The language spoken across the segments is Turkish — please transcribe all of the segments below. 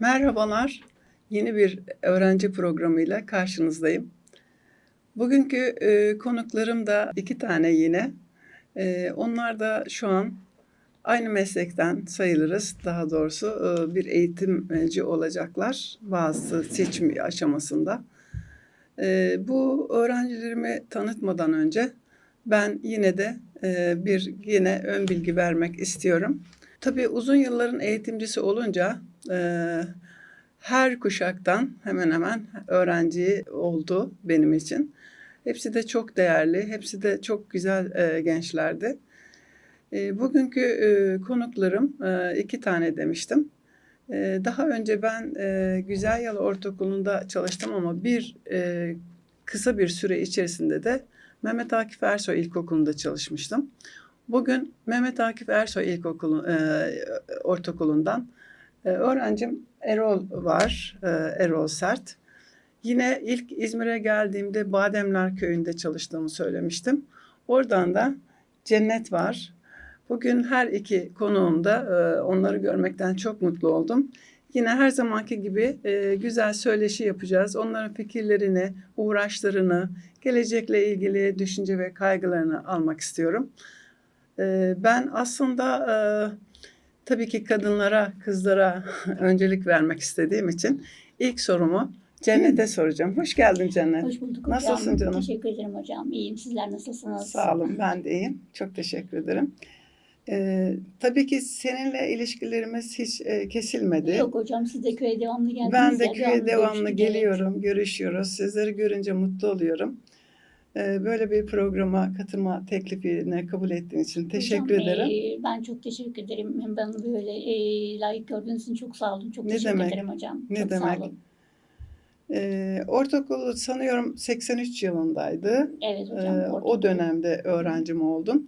Merhabalar. Yeni bir öğrenci programıyla karşınızdayım. Bugünkü e, konuklarım da iki tane yine. E, onlar da şu an aynı meslekten sayılırız. Daha doğrusu e, bir eğitimci olacaklar bazı seçim aşamasında. E, bu öğrencilerimi tanıtmadan önce ben yine de e, bir yine ön bilgi vermek istiyorum. Tabii uzun yılların eğitimcisi olunca e, her kuşaktan hemen hemen öğrenci oldu benim için. Hepsi de çok değerli, hepsi de çok güzel e, gençlerdi. E, bugünkü e, konuklarım iki tane demiştim. Daha önce ben Güzel Yalı Ortaokulu'nda çalıştım ama bir kısa bir süre içerisinde de Mehmet Akif Ersoy İlkokulu'nda çalışmıştım. Bugün Mehmet Akif Ersoy İlkokulu e, Ortaokulu'ndan öğrencim Erol var, e, Erol Sert. Yine ilk İzmir'e geldiğimde Bademler Köyü'nde çalıştığımı söylemiştim. Oradan da Cennet var. Bugün her iki konuğumda e, onları görmekten çok mutlu oldum. Yine her zamanki gibi e, güzel söyleşi yapacağız. Onların fikirlerini, uğraşlarını, gelecekle ilgili düşünce ve kaygılarını almak istiyorum. Ben aslında tabii ki kadınlara, kızlara öncelik vermek istediğim için ilk sorumu Cennet'e soracağım. Hoş geldin Cennet. Hoş bulduk hocam. Nasılsın canım? Teşekkür ederim hocam. İyiyim. Sizler nasılsınız? Sağ olun, ben de iyiyim. Çok teşekkür ederim. Ee, tabii ki seninle ilişkilerimiz hiç e, kesilmedi. Yok hocam siz de köye devamlı geldiniz. ben de ya, köye devamlı görüştük, geliyorum, görüşüyoruz. Sizleri görünce mutlu oluyorum. Ee, böyle bir programa katılma teklifini kabul ettiğin için teşekkür Hocam, ederim. e, ben çok teşekkür ederim. Hem bana böyle e, layık gördüğünüz için çok sağ olun. Çok Ne teşekkür demek? ederim hocam. Ne çok demek? sağ olun. Ee, ortaokulu sanıyorum 83 yılındaydı. Evet hocam. Ortaokul. o dönemde öğrencim oldum.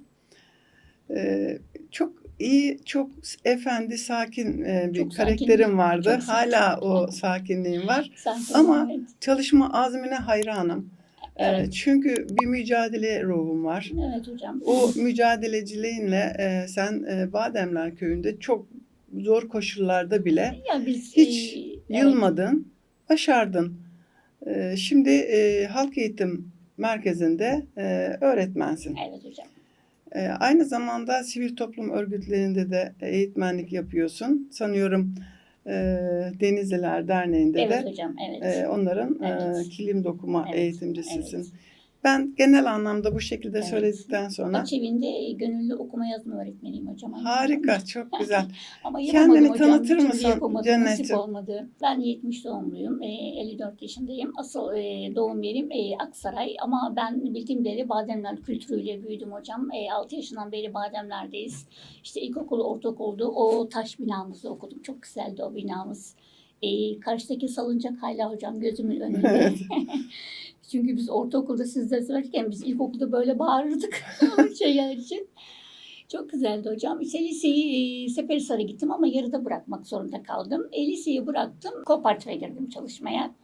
Ee, çok iyi, çok efendi, sakin e, bir Çok sakin, karakterim vardı. çok sakin. Hala o sakinliğim var. Sanki- Ama- evet, Çalışma azmine hayranım. Evet. çünkü bir mücadele ruhum var. evet hocam. O mücadeleciliğinle e, sen e, Bademler Köyü'nde çok zor koşullarda bile ya biz hiç e, yılmadın, başardın. Ee, şimdi e, halk eğitim merkezinde e, öğretmensin. Evet, evet hocam. Ee, aynı zamanda sivil toplum örgütlerinde de eğitmenlik yapıyorsun. Sanıyorum e, Denizliler Derneği'nde Evet de hocam. Evet. e, onların e, Evet. kilim dokuma Evet, eğitimcisisin. evet. Ben genel anlamda bu şekilde Evet. söyledikten sonra Aç evinde e, gönüllü okuma yazma öğretmeniyim hocam. harika, çok güzel. Ama Kendini hocam. tanıtır mısın Cennetciğim? Olmadı. Ben 70 doğumluyum. e, 54 yaşındayım. Asıl e, doğum yerim e, Aksaray. Ama ben bildiğim beri Bademler kültürüyle büyüdüm hocam. E, 6 yaşından beri Bademler'deyiz. İşte ilkokulu, ortaokuldu. O taş binamızda okudum. Çok güzeldi o binamız. E, karşıdaki salıncak hala hocam gözümün önünde. Çünkü biz ortaokulda sizlere söylerken biz ilkokulda böyle bağırırdık şeyler için. Çok güzeldi hocam. İşte liseyi e, Seferihisar'a gittim ama yarıda bırakmak zorunda kaldım. E, liseyi bıraktım. Kooperatif'e girdim çalışmaya.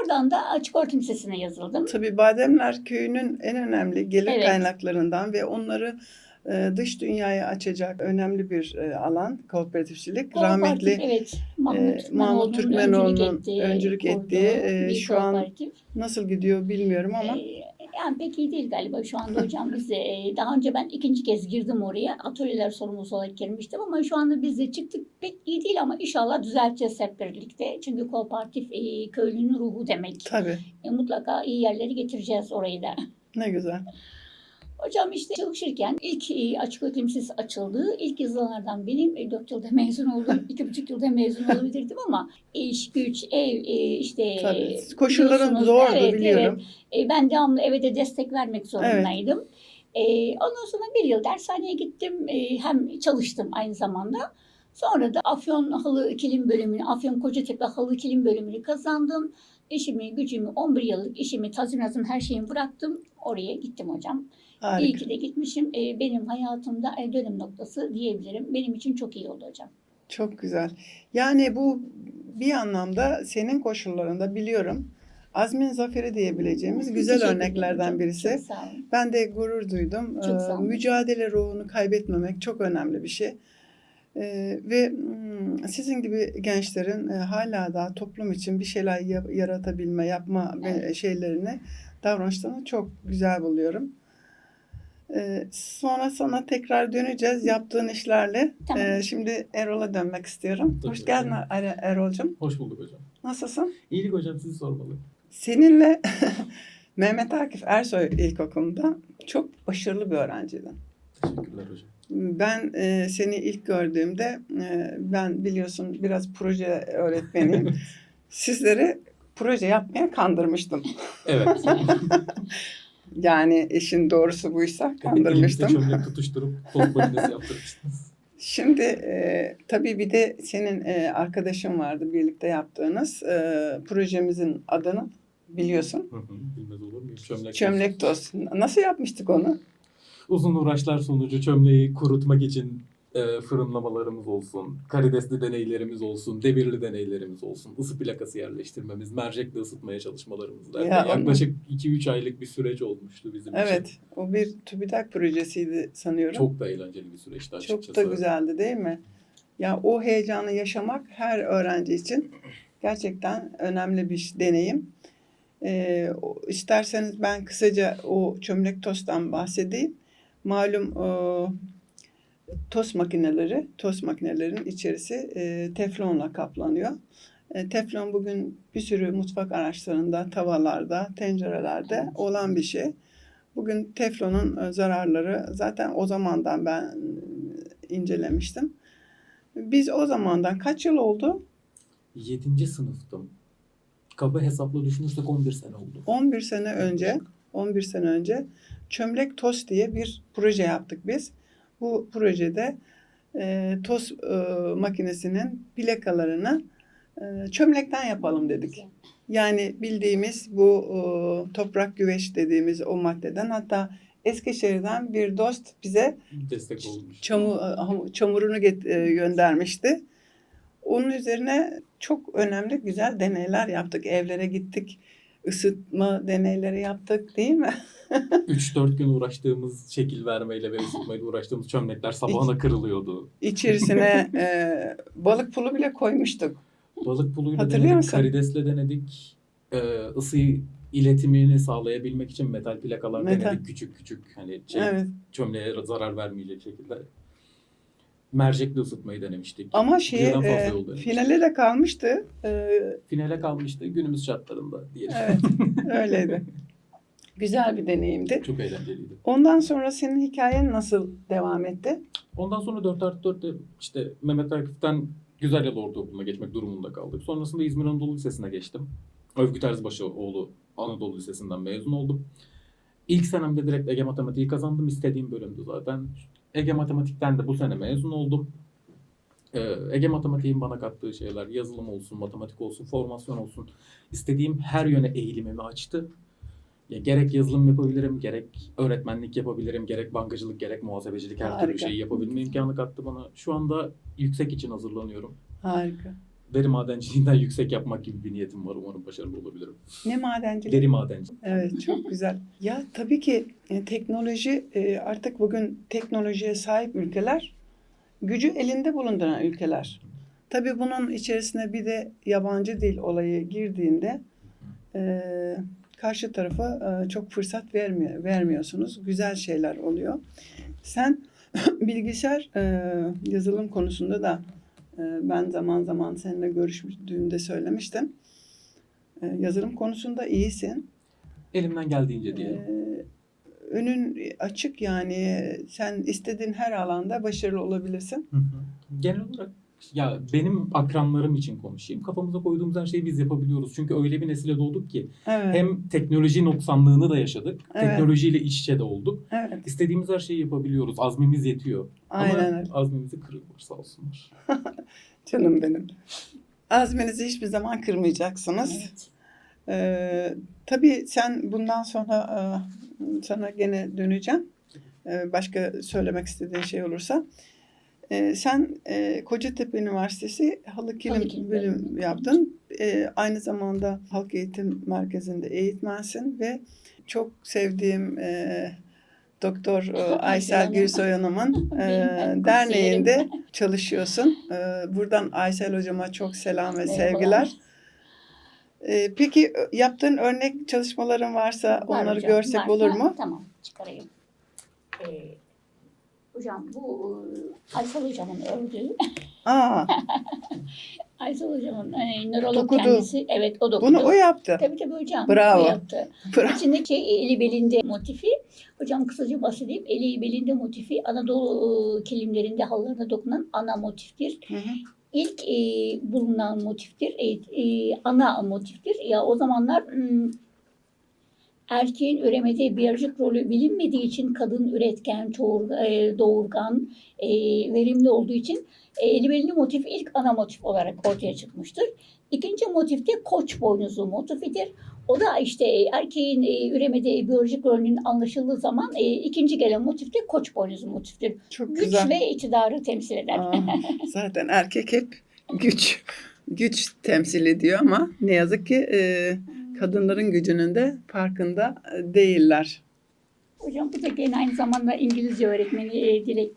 Oradan da Açık Öğretim Lisesi'ne yazıldım. Tabii Bademler Köyü'nün en önemli gelir Evet. kaynaklarından ve onları dış dünyaya açacak önemli bir e, alan kooperatifçilik. Kooperatif, Rahmetli evet, Mahmut, e, Mahmut Türkmenoğlu'nun öncülük ettiği, öncülük ettiği, e, şu an nasıl gidiyor bilmiyorum ama Ee, yani pek iyi değil galiba şu anda hocam. Biz de daha önce ben ikinci kez girdim oraya. Atölyeler sorumlusu olarak girmiştim ama şu anda biz de çıktık. Pek iyi değil ama inşallah düzelteceğiz hep birlikte. Çünkü kooperatif köylünün ruhu demek. Tabii. E, mutlaka iyi yerleri getireceğiz orayı da. ne güzel. Hocam işte çalışırken ilk e, açık öğretim lisesi açıldı. İlk yazılardan benim e, 4 yılda mezun oldum. iki buçuk yılda mezun olabilirdim ama iş, güç, ev e, işte Tabii. Koşulların zordu evet, biliyorum. evet. E, ben devamlı eve de destek vermek zorundaydım. E, ondan sonra bir yıl dershaneye gittim. E, hem çalıştım aynı zamanda. Sonra da Afyon Halı Kilim bölümünü, Afyon Kocatepe Halı Kilim bölümünü kazandım. İşimi, gücümü, 11 yıllık işimi, tazminatımı, her şeyimi bıraktım. Oraya gittim hocam. İyi Harika. ki de gitmişim. E, benim hayatımda e, dönüm noktası diyebilirim. Benim için çok iyi oldu hocam. Çok güzel. Yani bu bir anlamda senin koşullarında biliyorum. Azmin zaferi diyebileceğimiz güzel Teşekkür ederim örneklerden hocam. birisi. Çok sağ olun. Ben de gurur duydum. Çok Ee, sağ olun. Mücadele ruhunu kaybetmemek çok önemli bir şey. Ee, ve mm, sizin gibi gençlerin e, hala da toplum için bir şeyler yap- yaratabilme, yapma ve Evet. şeylerini, davranışlarını çok güzel buluyorum. Ee, sonra sana tekrar döneceğiz yaptığın işlerle. Tamam. Ee, şimdi Erol'a dönmek istiyorum. Tabii Hoş geldin. Er- Erol'cum. Hoş bulduk hocam. Nasılsın? İyilik hocam sizi sormalı. Seninle Mehmet Akif Ersoy İlkokulu'nda çok başarılı bir öğrenciydin. Teşekkürler hocam. Ben e, seni ilk gördüğümde e, ben biliyorsun biraz proje öğretmeniyim. Sizleri proje yapmaya kandırmıştım. Evet. Yani işin doğrusu buysa kandırmıştım. çömlek tutuşturup tost makinesi yaptırmıştınız. Şimdi e, tabii bir de senin e, arkadaşın vardı birlikte yaptığınız e, projemizin adını biliyorsun. Hı hı, Bilmez olur muyum? Çömlek. Çömlek tost. Nasıl yapmıştık onu? Uzun uğraşlar sonucu çömleği kurutmak için e, fırınlamalarımız olsun, karidesli deneylerimiz olsun, devirli deneylerimiz olsun, ısı plakası yerleştirmemiz, mercekle ısıtmaya çalışmalarımız derken Ya yaklaşık 2-3 aylık bir süreç olmuştu bizim için. Evet, o bir TÜBİTAK projesiydi sanıyorum. Çok da eğlenceli bir süreçti açıkçası. Çok da güzeldi değil mi? Ya o heyecanı yaşamak her öğrenci için gerçekten önemli bir deneyim. Ee, isterseniz ben kısaca o çömlek tosttan bahsedeyim. Malum o, tost makineleri, tost makinelerinin içerisi e, teflonla kaplanıyor. E, teflon bugün bir sürü mutfak araçlarında, tavallarda, tencerelerde olan bir şey. Bugün teflonun e, zararları zaten o zamandan ben e, incelemiştim. Biz o zamandan kaç yıl oldu? 7. sınıftım. Kaba hesapla düşünürsek 11 sene oldu. 11 sene önce, 11 sene önce Çömlek Tost diye bir proje yaptık biz. Bu projede e, tost e, makinesinin plakalarını e, çömlekten yapalım dedik. Yani bildiğimiz bu e, toprak güveç dediğimiz o maddeden hatta Eskişehir'den bir dost bize Destek olmuş. çamur, ham- çamurunu get- e, göndermişti. Onun üzerine çok önemli güzel deneyler yaptık. Evlere gittik. Isıtma deneyleri yaptık değil mi? 3-4 gün uğraştığımız şekil vermeyle ve ısıtmayla uğraştığımız çömlekler sabahına kırılıyordu. İçerisine e, balık pulu bile koymuştuk. Balık puluyla Hatırlıyor denedik, musun? karidesle denedik. Ee, ısı iletimini sağlayabilmek için metal plakalar Metal. denedik küçük küçük hani şey, Evet. çömleğe zarar vermeyecek şekilde. Mercekli ısıtmayı denemiştik. Ama şey Birden fazla e, yol denemiştik. finale de kalmıştı. E, Finale kalmıştı günümüz şartlarında diyelim. evet, öyleydi. Güzel bir deneyimdi. Çok eğlenceliydi. Ondan sonra senin hikayen nasıl devam etti? Ondan sonra 4 artı 4'te işte Mehmet Akif'ten Güzel Yol Ortaokulu'na geçmek durumunda kaldık. Sonrasında İzmir Anadolu Lisesi'ne geçtim. Övgü Terzbaşıoğlu Anadolu Lisesi'nden mezun oldum. İlk senemde direkt Ege Matematiği kazandım. İstediğim bölümdü zaten. Ege Matematik'ten de bu sene mezun oldum. Ee, Ege Matematiğin bana kattığı şeyler, yazılım olsun, matematik olsun, formasyon olsun. istediğim her yöne eğilimimi açtı. Ya gerek yazılım yapabilirim, gerek öğretmenlik yapabilirim, gerek bankacılık, gerek muhasebecilik her türlü Harika. şeyi yapabilme imkanı kattı bana. Şu anda yüksek için hazırlanıyorum. Harika. Deri madenciliğinden yüksek yapmak gibi bir niyetim var. Umarım başarılı olabilirim. Ne madencilik? Deri madenciliği. Evet çok güzel. Ya tabii ki e, teknoloji e, artık bugün teknolojiye sahip ülkeler gücü elinde bulunduran ülkeler. Tabii bunun içerisine bir de yabancı dil olayı girdiğinde e, karşı tarafa e, çok fırsat vermiyor, vermiyorsunuz. Güzel şeyler oluyor. Sen bilgisayar e, yazılım konusunda da ben zaman zaman seninle görüştüğümde söylemiştim. E, yazılım konusunda iyisin. Elimden geldiğince diyelim. Ee, önün açık yani sen istediğin her alanda başarılı olabilirsin. Hı hı. Genel olarak ya benim akranlarım için konuşayım. Kafamıza koyduğumuz her şeyi biz yapabiliyoruz. Çünkü öyle bir nesile doğduk ki Evet. hem teknoloji noksanlığını da yaşadık. Evet. Teknolojiyle iç içe de olduk. evet. İstediğimiz her şeyi yapabiliyoruz. Azmimiz yetiyor. Aynen Ama azmimizi kırıyorlar sağ olsunlar. Canım benim. Azminizi hiçbir zaman kırmayacaksınız. Evet. Ee, tabii sen bundan sonra e, sana gene döneceğim. Ee, başka söylemek istediğin şey olursa. Ee, sen e, Kocatepe Üniversitesi Halı Kilim Halı Kilim bölüm yaptın. Ee, aynı zamanda Halk Eğitim Merkezi'nde eğitmensin ve çok sevdiğim e, Doktor e, Aysel. Gülsoy Hanım'ın e, derneğinde çalışıyorsun. E, buradan Aysel hocama çok selam ve sevgiler. E, peki yaptığın örnek çalışmaların varsa Var onları hocam, görsek varsa olur mu? Tamam çıkarayım. Ee, hocam bu e, Aysel hocamın ördüğü. Aa, Aysel hocamın e, nörolog Dokudu. kendisi. Evet o dokudu. bunu o yaptı. Tabii tabii hocam. Bravo. O yaptı. Bravo. İçindeki şey, eli belinde motifi. Hocam kısaca bahsedeyim. Eli belinde motifi Anadolu e, kilimlerinde halılarına dokunan ana motiftir. Hı hı. İlk e, bulunan motiftir. E, e, ana motiftir. Ya o zamanlar erkeğin üremede biyolojik rolü bilinmediği için kadın üretken, e, doğurgan, e, verimli olduğu için e, eli belli motif ilk ana motif olarak ortaya çıkmıştır. İkinci motif de koç boynuzlu motifidir. O da işte erkeğin üremede biyolojik rolünün anlaşıldığı zaman ikinci gelen motif de koç boynuzlu motiftir. Çok Güç güzel. ve iktidarı temsil eder. Aa, zaten erkek hep güç güç temsil ediyor ama ne yazık ki e, kadınların gücünün de farkında e, değiller. Hocam bu da gene aynı zamanda İngilizce öğretmeni e, Dilek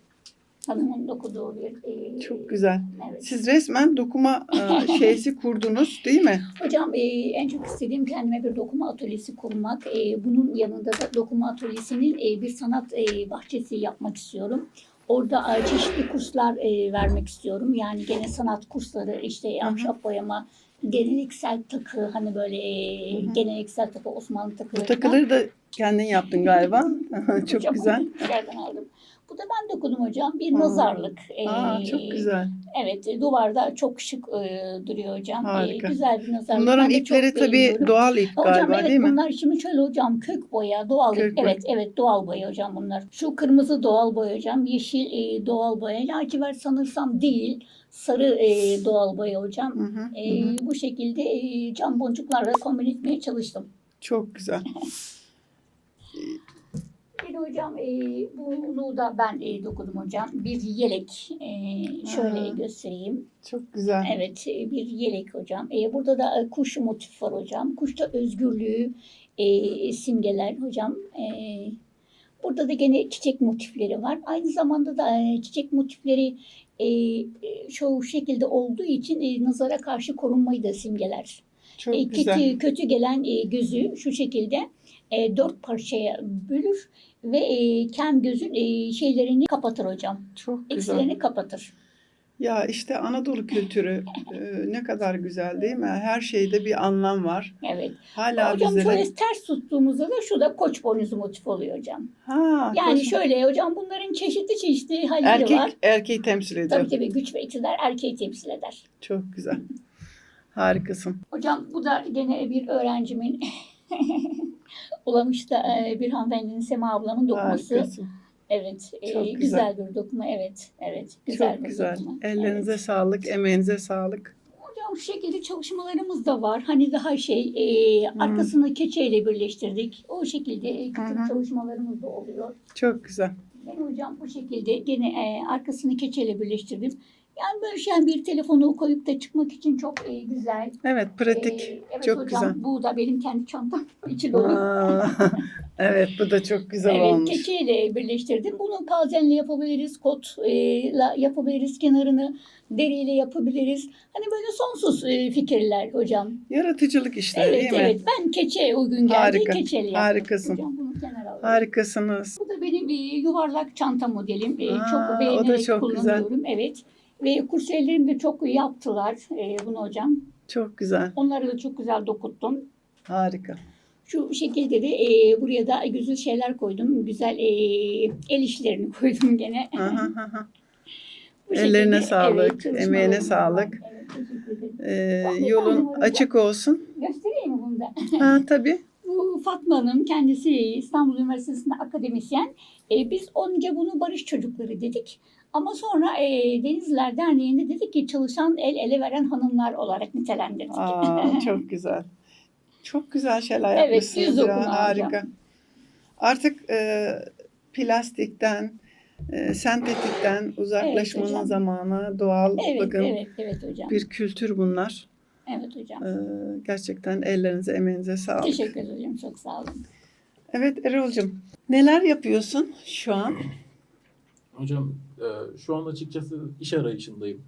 Hanım'ın okuduğu bir... e, Çok güzel. Evet. Siz resmen dokuma e, şeysi kurdunuz değil mi? Hocam e, en çok istediğim kendime bir dokuma atölyesi kurmak. E, bunun yanında da dokuma atölyesinin e, bir sanat e, bahçesi yapmak istiyorum. Orada e, çeşitli kurslar e, vermek istiyorum. Yani gene sanat kursları, işte ahşap boyama, geleneksel takı, hani böyle e, Hı hı. geleneksel takı, Osmanlı takı. Bu takıları da kendin yaptın galiba. Çok güzel. Dışarıdan aldım. Bu da ben dokudum hocam. Bir nazarlık. Aa, E, çok güzel. Evet, e, duvarda çok şık e, duruyor hocam. E, Harika. güzel bir nazarlık. Bunların ipleri tabii doğal ip Hocam galiba evet değil mi? bunlar şimdi şöyle hocam kök boya, doğal Kök boya. evet evet doğal boya hocam bunlar. Şu kırmızı doğal boya hocam, yeşil e, doğal boya, lacivert sanırsam değil, sarı e, doğal boya hocam. Hı hı, E, hı. bu şekilde e, cam boncuklarla kombin etmeye çalıştım. Çok güzel. De hocam e, bunu da ben e, dokudum hocam. Bir yelek. E, şöyle Ha. göstereyim. Çok güzel. Evet e, bir yelek hocam. E, burada da e, kuş motif var hocam. Kuşta özgürlüğü e, simgeler hocam. E, burada da gene çiçek motifleri var. Aynı zamanda da e, çiçek motifleri e, e, şu şekilde olduğu için e, nazara karşı korunmayı da simgeler. Çok E, güzel. kötü, kötü gelen e, gözü şu şekilde e, dört parçaya bölür ve e, kem gözün e, şeylerini kapatır hocam. Çok güzel. Eksilerini kapatır. Ya işte Anadolu kültürü e, ne kadar güzel değil mi? Her şeyde bir anlam var. Evet. Hala hocam bizlere... şöyle ters tuttuğumuzda da şu da koç boynuzu motif oluyor hocam. Ha, Yani koş- şöyle hocam bunların çeşitli çeşitli halleri erkek var. erkeği temsil ediyor. Tabii tabii güç ve iktidar erkeği temsil eder. Çok güzel. Harikasın. Hocam bu da gene bir öğrencimin Ulamış'ta e, bir hanımefendinin Sema ablamın dokuması. Harikasın. Evet, e, Çok güzel. güzel. bir dokuma. Evet, evet. Güzel Çok bir güzel. dokuma. Ellerinize Evet. sağlık, emeğinize sağlık. Hocam şu şekilde çalışmalarımız da var. Hani daha şey, e, arkasını keçeyle birleştirdik. O şekilde e, küçük Hı hı. çalışmalarımız da oluyor. Çok güzel. Ben hocam bu şekilde gene e, arkasını keçeyle birleştirdim. Yani böyle şey bir telefonu koyup da çıkmak için çok e, güzel. Evet, pratik. E, evet çok hocam, güzel. Bu da benim kendi çantam. içi dolu. Evet, bu da çok güzel Evet, olmuş. keçeyle birleştirdim. Bunu pazenle yapabiliriz, kotla yapabiliriz, kenarını deriyle yapabiliriz. Hani böyle sonsuz e, fikirler hocam. Yaratıcılık işte evet, değil mi? evet. Ben keçe uygun geldi, Harika, yaptım. harikasın. Hocam bunu kenara alalım. Harikasınız. Bu da benim e, yuvarlak çanta modelim. E, Aa, o çok da beğenerek çok güzel. kullanıyorum. Evet. Ve kursiyerlerim de çok yaptılar e, bunu hocam. Çok güzel. Onları da çok güzel dokuttum. Harika. Şu şekilde de e, buraya da güzel şeyler koydum. Güzel e, el işlerini koydum gene. Aha, aha. Ellerine şekilde, sağlık, çalışmalarımız emeğine sağlık. Evet. Ee, yolun açık olsun. Göstereyim mi bunu da? Ha tabii. Bu Fatma Hanım kendisi İstanbul Üniversitesi'nde akademisyen. E, biz önce bunu barış çocukları dedik. Ama sonra e, Denizliler Derneği'nde dedik ki çalışan el ele veren hanımlar olarak nitelendirdik. Aa, çok güzel. Çok güzel şeyler Evet, yapmışsınız yüz ya. okuma. Harika. Artık e, plastikten, e, sentetikten uzaklaşmanın hocam. zamanı. Doğal, evet, bakın evet, evet hocam. bir kültür bunlar. Evet hocam. E, gerçekten ellerinize, emeğinize sağlık. Teşekkür ederim. Çok sağ olun. Evet Erol'cum neler yapıyorsun şu an? Hocam e, şu an açıkçası iş arayışındayım.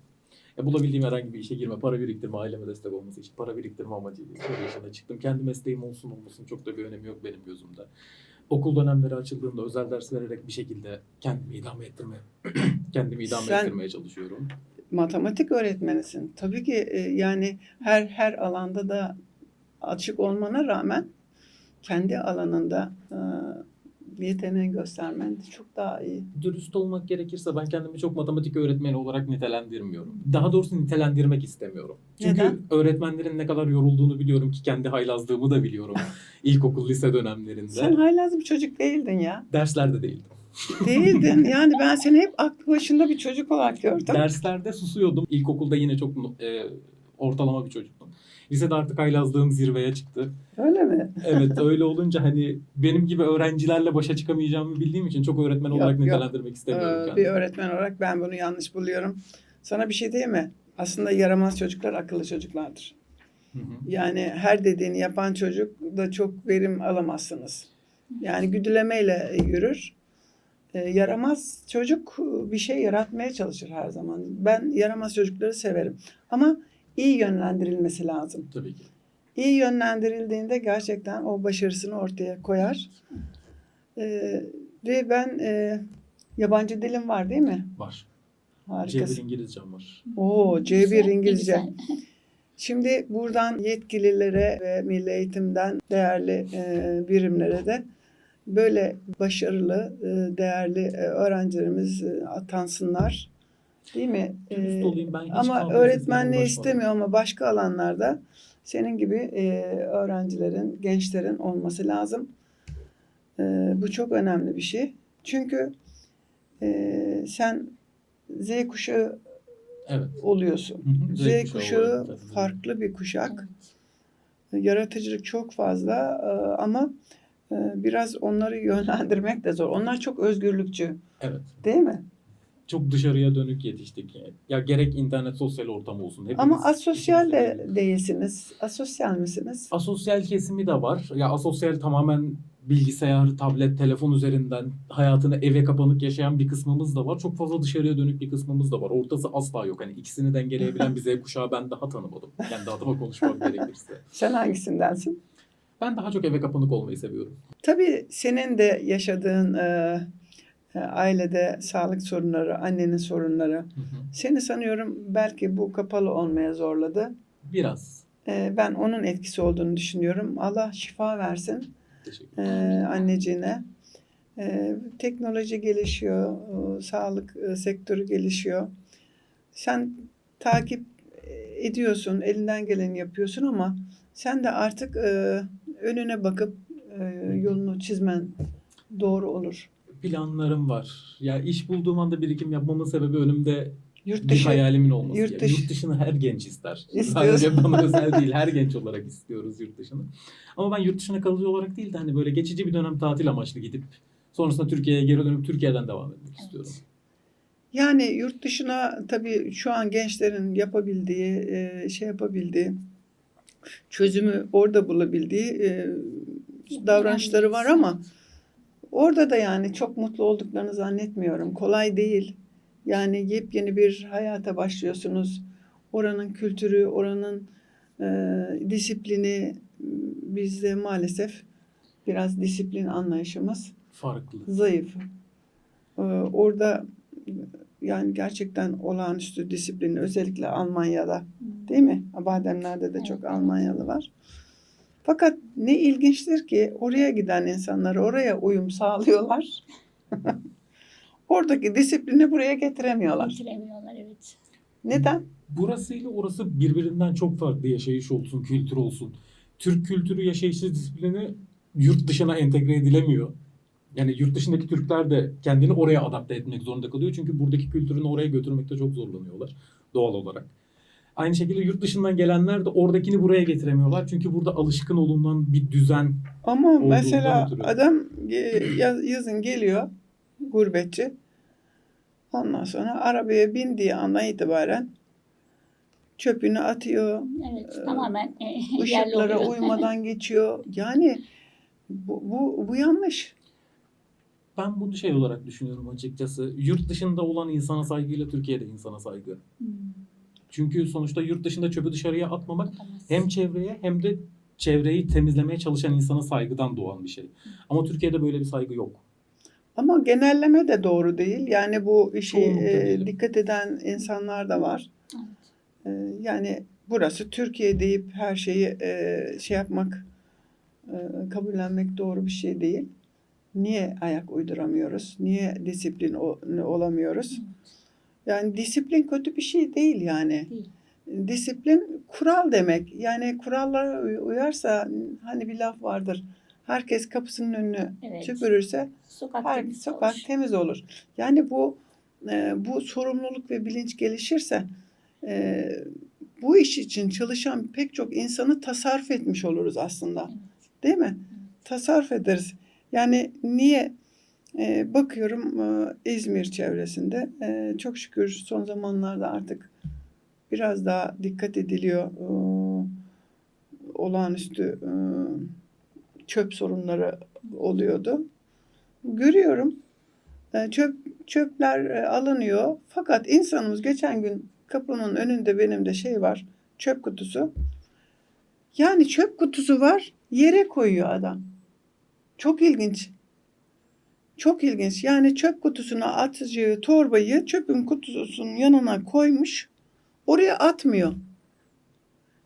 Ya bulabildiğim herhangi bir işe girme, para biriktirme, aileme destek olması için para biriktirme amacıyla iş arayışına çıktım. Kendi mesleğim olsun olmasın çok da bir önemi yok benim gözümde. Okul dönemleri açıldığında özel ders vererek bir şekilde kendimi idame ettirme, kendimi idame Sen- ettirmeye çalışıyorum. Matematik öğretmenisin. Tabii ki e, yani her her alanda da açık olmana rağmen kendi alanında e, yeteneği göstermen de çok daha iyi. Dürüst olmak gerekirse ben kendimi çok matematik öğretmeni olarak nitelendirmiyorum. Daha doğrusu nitelendirmek istemiyorum. Çünkü Neden? öğretmenlerin ne kadar yorulduğunu biliyorum ki kendi haylazlığımı da biliyorum. İlkokul, lise dönemlerinde. Sen haylaz bir çocuk değildin ya. Derslerde değildim. Değildin. Yani ben seni hep aklı başında bir çocuk olarak gördüm. Derslerde susuyordum. İlkokulda yine çok e, ortalama bir çocuktum. Lisede artık haylazlığım zirveye çıktı. Öyle mi? Evet öyle olunca hani benim gibi öğrencilerle başa çıkamayacağımı bildiğim için çok öğretmen Yok, olarak yok. nitelendirmek istemiyorum Ee, bir öğretmen olarak ben bunu yanlış buluyorum. Sana bir şey diyeyim mi? Aslında yaramaz çocuklar akıllı çocuklardır. Hı hı. Yani her dediğini yapan çocuk da çok verim alamazsınız. Yani güdülemeyle yürür. Ee, yaramaz çocuk bir şey yaratmaya çalışır her zaman. Ben yaramaz çocukları severim. Ama iyi yönlendirilmesi lazım. Tabii ki. İyi yönlendirildiğinde gerçekten o başarısını ortaya koyar. Ee, ve ben e, yabancı dilim var değil mi? Var. Harikasın. C1 İngilizcem var. Oo, Güzel, C1 ne İngilizce. güzel. Şimdi buradan yetkililere ve Milli Eğitim'den değerli e, birimlere de böyle başarılı, e, değerli e, öğrencilerimiz e, atansınlar. Değil mi? Dürüst E, olayım ben hiç ama öğretmenliği istemiyor ama başka alanlarda senin gibi e, öğrencilerin, gençlerin olması lazım. E, bu çok önemli bir şey. Çünkü e, sen Z kuşağı Evet. oluyorsun. Hı hı, Z, Z kuşağı kuşağı farklı bir kuşak. Evet. Yaratıcılık çok fazla e, ama e, biraz onları yönlendirmek de zor. Onlar çok özgürlükçü Evet. değil mi? Çok dışarıya dönük yetiştik. Ya gerek internet sosyal ortam olsun. Hepimiz Ama asosyal de değilsiniz. Asosyal misiniz? Asosyal kesimi de var. Ya asosyal tamamen bilgisayar, tablet, telefon üzerinden hayatını eve kapanık yaşayan bir kısmımız da var. Çok fazla dışarıya dönük bir kısmımız da var. Ortası asla yok. Hani ikisini dengeleyebilen bir Z kuşağı ben daha tanımadım. Kendi adıma konuşmak gerekirse. Sen hangisindensin? Ben daha çok eve kapanık olmayı seviyorum. Tabii senin de yaşadığın e, ailede sağlık sorunları, annenin sorunları Hı hı. seni sanıyorum belki bu kapalı olmaya zorladı. Biraz. E, ben onun etkisi olduğunu düşünüyorum. Allah şifa versin. E, ederim. anneciğine. E, teknoloji gelişiyor, e, sağlık e, sektörü gelişiyor. Sen takip ediyorsun, elinden geleni yapıyorsun ama sen de artık e, önüne bakıp e, yolunu çizmen doğru olur. Planlarım var. Ya iş bulduğum anda birikim yapmamın sebebi önümde Yurt bir dışı hayalimin olması. yurt dışı- yurt dışını her genç ister. İstiyoruz. Sadece bana özel değil. Her genç olarak istiyoruz yurt dışını. Ama ben yurt dışına kalıcı olarak değil de hani böyle geçici bir dönem tatil amaçlı gidip sonrasında Türkiye'ye geri dönüp Türkiye'den devam etmek istiyorum. Yani yurt dışına tabii şu an gençlerin yapabildiği, e, şey yapabildiği, çözümü orada bulabildiği e, davranışları var ama orada da yani çok mutlu olduklarını zannetmiyorum. Kolay değil. Yani yepyeni bir hayata başlıyorsunuz. Oranın kültürü, oranın e, disiplini bizde maalesef biraz disiplin anlayışımız Farklı. zayıf. Ee, Orada yani gerçekten olağanüstü disiplin özellikle Almanya'da değil mi? Bademler'de de çok. Almanyalı var. Fakat ne ilginçtir ki oraya giden insanlar oraya uyum sağlıyorlar. Oradaki disiplini buraya getiremiyorlar. Getiremiyorlar evet. Neden? Burasıyla orası birbirinden çok farklı yaşayış olsun, kültür olsun. Türk kültürü yaşayışı disiplini yurt dışına entegre edilemiyor. Yani yurt dışındaki Türkler de kendini oraya adapte etmek zorunda kalıyor. Çünkü buradaki kültürünü oraya götürmekte çok zorlanıyorlar doğal olarak. Aynı şekilde yurt dışından gelenler de oradakini buraya getiremiyorlar. Çünkü burada alışkın olunan bir düzen. Ama mesela ötürü. adam yaz- yazın geliyor gurbetçi. Ondan sonra arabaya bindiği andan itibaren çöpünü atıyor, Evet Ee, tamamen e, ışıklara uymadan geçiyor. Yani Bu, bu, bu yanlış. Ben bunu şey olarak düşünüyorum açıkçası. Yurt dışında olan insana saygıyla Türkiye'de insana saygı. Hmm, Çünkü sonuçta yurt dışında çöpü dışarıya atmamak atamaz. hem çevreye hem de çevreyi temizlemeye çalışan insana saygıdan doğan bir şey. Ama Türkiye'de böyle bir saygı yok. Ama genelleme de doğru değil. Yani bu işi e, dikkat eden insanlar da var. Evet. E, yani burası Türkiye deyip her şeyi e, şey yapmak, e, kabullenmek doğru bir şey değil. Niye ayak uyduramıyoruz? Niye disiplin olamıyoruz? Evet, Yani disiplin kötü bir şey değil yani. değil. Disiplin kural demek. Yani kurallara uy- uyarsa hani bir laf vardır. Herkes kapısının önünü Evet. süpürürse Sokak her temiz sokak olur. temiz olur. Yani bu e, bu sorumluluk ve bilinç gelişirse e, bu iş için çalışan pek çok insanı tasarruf etmiş oluruz aslında. Evet. Değil mi? Tasarruf ederiz. Yani niye e, bakıyorum e, İzmir çevresinde e, çok şükür son zamanlarda artık biraz daha dikkat ediliyor. E, olağanüstü e, çöp sorunları oluyordu. Görüyorum e, çöp çöpler e, alınıyor. Fakat insanımız geçen gün kapının önünde benim de şey var. Çöp kutusu. Yani çöp kutusu var, yere koyuyor adam. Çok ilginç. Çok ilginç. Yani çöp kutusuna atacağı torbayı çöpün kutusunun yanına koymuş. Oraya atmıyor.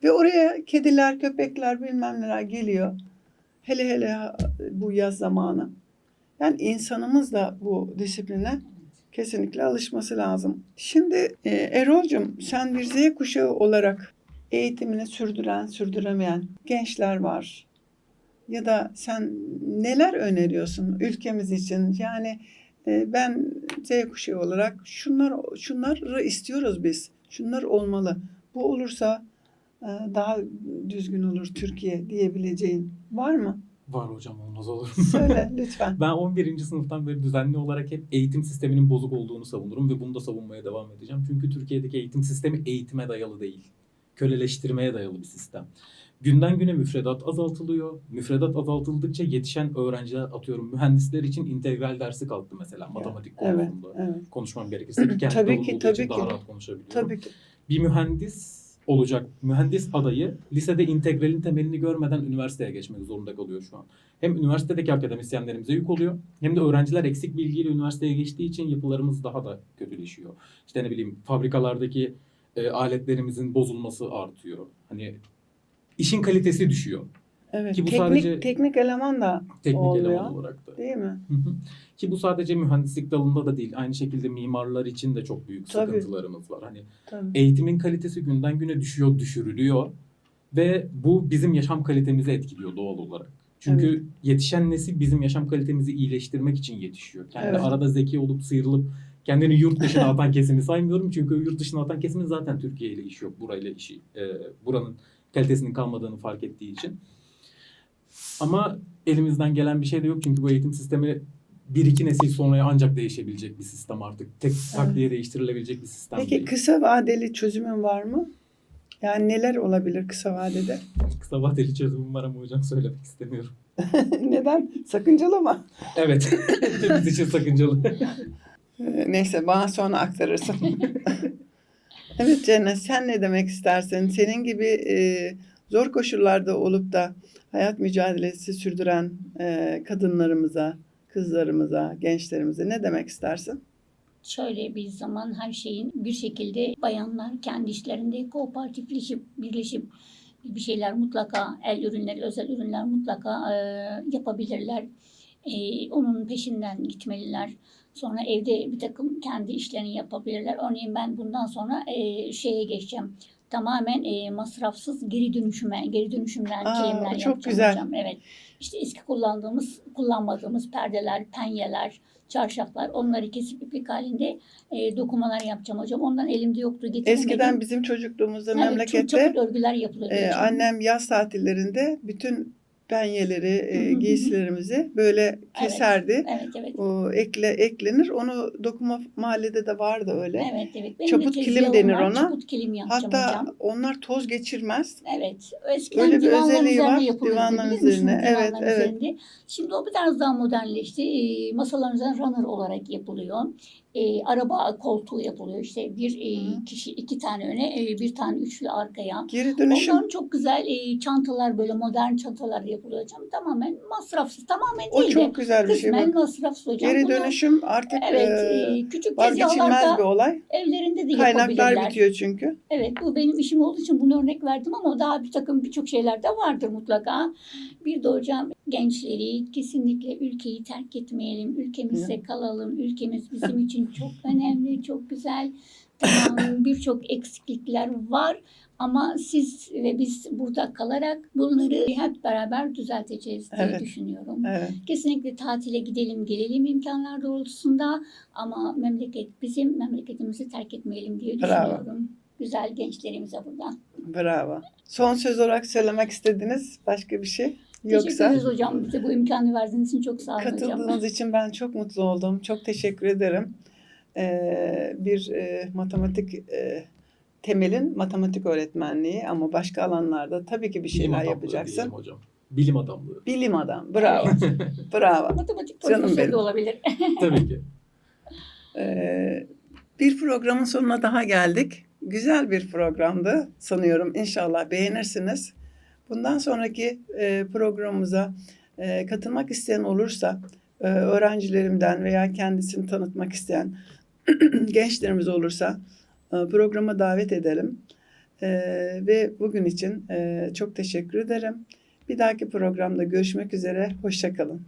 Ve oraya kediler, köpekler bilmem neler geliyor. Hele hele bu yaz zamanı. Yani insanımız da bu disipline kesinlikle alışması lazım. Şimdi e, Erol'cum sen bir Z kuşağı olarak eğitimini sürdüren, sürdüremeyen gençler var. Ya da sen neler öneriyorsun ülkemiz için? Yani e, ben Z kuşağı olarak şunlar şunları istiyoruz biz. Şunlar olmalı. Bu olursa e, daha düzgün olur Türkiye diyebileceğin var mı? Var hocam olmaz olur. Söyle lütfen. Ben 11. sınıftan beri düzenli olarak hep eğitim sisteminin bozuk olduğunu savunurum ve bunu da savunmaya devam edeceğim. Çünkü Türkiye'deki eğitim sistemi eğitime dayalı değil. Köleleştirmeye dayalı bir sistem. Günden güne müfredat azaltılıyor. Müfredat azaltıldıkça yetişen öğrenciler atıyorum mühendisler için integral dersi kalktı mesela matematik Evet, konusunda. evet. Konuşmam gerekirse ki kendi Tabii ki, tabii için ki. daha rahat konuşabiliyorum. Tabii ki. bir mühendis olacak mühendis adayı lisede integralin temelini görmeden üniversiteye geçmek zorunda kalıyor şu an. Hem üniversitedeki akademisyenlerimize yük oluyor hem de öğrenciler eksik bilgiyle üniversiteye geçtiği için yapılarımız daha da kötüleşiyor. İşte ne bileyim fabrikalardaki e, aletlerimizin bozulması artıyor. Hani işin kalitesi düşüyor. Evet. Ki bu teknik sadece- teknik eleman da Teknik Oluyor. eleman olarak da. değil mi? Hı hı. Ki bu sadece mühendislik dalında da değil. Aynı şekilde mimarlar için de çok büyük Tabii. sıkıntılarımız var. Hani Tabii. eğitimin kalitesi günden güne düşüyor, düşürülüyor ve bu bizim yaşam kalitemizi etkiliyor doğal olarak. Çünkü yetişen nesil bizim yaşam kalitemizi iyileştirmek için yetişiyor. Kendi Evet. arada zeki olup sıyrılıp kendini yurt dışına atan kesimi saymıyorum. Çünkü yurt dışına atan kesimin zaten Türkiye ile işi yok. Burayla işi, e, buranın kalitesinin kalmadığını fark ettiği için. Ama elimizden gelen bir şey de yok. Çünkü bu eğitim sistemi bir iki nesil sonraya ancak değişebilecek bir sistem artık. Tek tak diye değiştirilebilecek bir sistem Peki değil. kısa vadeli çözümün var mı? Yani neler olabilir kısa vadede? Kısa vadeli çözümüm var ama hocam söylemek istemiyorum. Neden? Sakıncalı mı? Evet. Hepimiz için sakıncalı. Neyse bana sonra aktarırsın. Evet Cennet sen ne demek istersin? Senin gibi e, zor koşullarda olup da hayat mücadelesi sürdüren e, kadınlarımıza, kızlarımıza, gençlerimize ne demek istersin? Şöyle bir zaman her şeyin bir şekilde bayanlar kendi işlerinde kooperatifleşip, birleşip bir şeyler mutlaka el ürünleri, özel ürünler mutlaka e, yapabilirler. E, onun peşinden gitmeliler. Sonra evde bir takım kendi işlerini yapabilirler. Örneğin ben bundan sonra e, şeye geçeceğim. Tamamen e, masrafsız geri dönüşüme, geri dönüşümden Aa, kilimler çok yapacağım güzel. hocam. Evet. İşte eski kullandığımız, kullanmadığımız perdeler, penyeler, çarşaflar onları kesip iplik halinde e, dokumalar yapacağım hocam. Ondan elimde yoktu getiremedim. Eskiden bizim çocukluğumuzda çok memlekette çabuk örgüler yapılıyordu. e, hocam. annem yaz tatillerinde bütün penyeleri, e, giysilerimizi böyle keserdi. Evet evet. O ekle eklenir. Onu dokuma mahallede de vardı öyle. Evet evet. Benim Çaput de kilim denir var. ona. Çaput kilim yapacağım Hatta hocam. onlar toz geçirmez. Evet. Eskiden Öyle bir özelliği var, divanların üzerine. Evet, Divanların evet. üzerinde. Şimdi o biraz daha modernleşti. E, masaların üzerine runner olarak yapılıyor. E, araba koltuğu yapılıyor. İşte bir e, kişi iki tane öne, e, bir tane üçlü arkaya. Geri dönüşüm Onların çok güzel e, çantalar böyle modern çantalar yapılıyor hocam. Tamamen masrafsız. Tamamen o değil de çok güzel bir şey. kısmen masrafsız hocam. Geri Bunu- dönüşüm artık Evet, e, e, küçük vazgeçilmez bir olay. evlerinde de Kaynaklar bitiyor çünkü. Evet bu benim işim olduğu için bunu örnek verdim ama daha bir takım birçok şeyler de vardır mutlaka. Bir de hocam gençleri kesinlikle ülkeyi terk etmeyelim. Ülkemizde kalalım. Ülkemiz bizim için çok önemli, çok güzel. Tamam birçok eksiklikler var ama siz ve biz burada kalarak bunları hep beraber düzelteceğiz diye Evet. düşünüyorum. Evet. Kesinlikle tatile gidelim, gelelim imkanlar doğrultusunda ama memleket bizim memleketimizi terk etmeyelim diye Bravo. düşünüyorum. Güzel gençlerimize buradan. Bravo. Son söz olarak söylemek istediğiniz başka bir şey Teşekkür yoksa ederiz hocam. Bize bu imkanı verdiğiniz için çok sağ olun hocam. katıldığınız için ben çok mutlu oldum. Çok teşekkür ederim. Ee, bir e, matematik e, temelin matematik öğretmenliği ama başka alanlarda tabii ki bir Bilim şeyler adamlığı yapacaksın. hocam. Bilim adamlığı. Bilim adam. Bravo. Bravo. Matematik Canım profesörü benim. de olabilir. Tabii ki. Ee, bir programın sonuna daha geldik. Güzel bir programdı sanıyorum. İnşallah beğenirsiniz. Bundan sonraki e, programımıza e, katılmak isteyen olursa e, öğrencilerimden veya kendisini tanıtmak isteyen gençlerimiz olursa e, programa davet edelim. E, ve bugün için e, çok teşekkür ederim. Bir dahaki programda görüşmek üzere. Hoşçakalın.